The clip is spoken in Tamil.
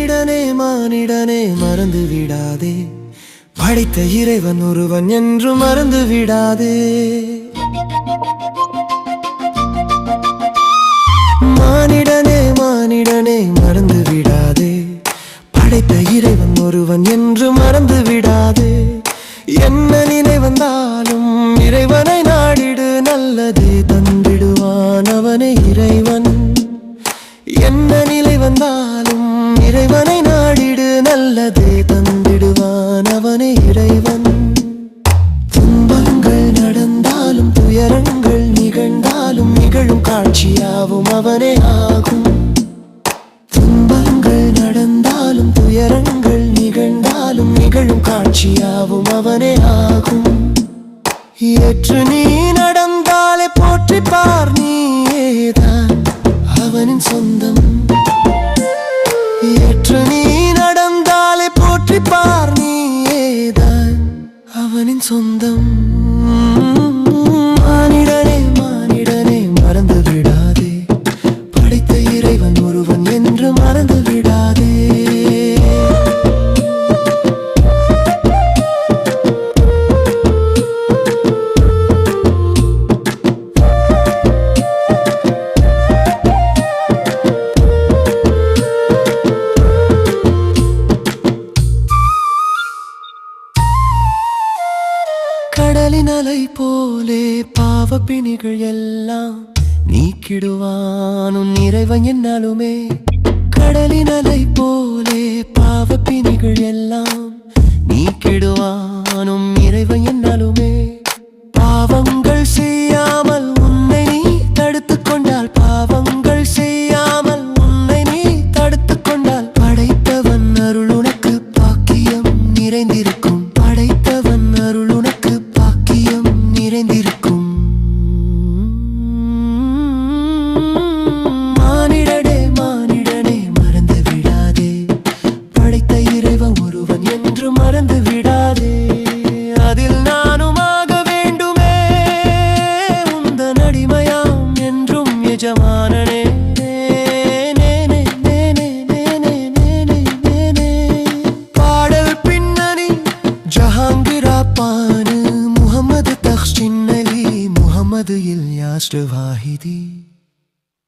மானிடனே மானிடனே மறந்து விடாதே. படைத்த இறைவன் ஒருவன் என்று மறந்து விடாதே. மானிடனே மானிடனே மறந்து விடாதே. படைத்த இறைவன் ஒருவன் என்று மறந்து விடாதே. என்ன நினை வந்தாலும் இறைவனை நாடிடு நல்லதே தந்திடுவான் அவனை இறைவன். என்ன நிலை வந்தாலும் இறைவனை நாடிடு நல்லதே தந்திடுவான் அவனை இறைவன். துன்பங்கள் நடந்தாலும் துயரங்கள் நிகழ்ந்தாலும் நிகழும் காட்சியாவும் அவனே ஆகும். துன்பங்கள் நடந்தாலும் துயரங்கள் நிகழ்ந்தாலும் நிகழும் காட்சியாவும் அவனே ஆகும். ஏற்று நீ நடந்தாலே போற்றிப்பார் நீ ஏதான் அவனின் சொந்தம். ஏற்று நீ நடந்தாலே போற்றி பார் நீதான் அவனின் சொந்தம். கடலின் அலை போலே பாவப்பிணிகள் எல்லாம் நீக்கிடுவானும் உன் இறைவன் என்னாலுமே கடலின் அலை போலே நேனே, பாடல் பின்னணி ஜஹாங்கிரா பானு முகமது தக்ஷின் அலி முகமது வாஹிதி.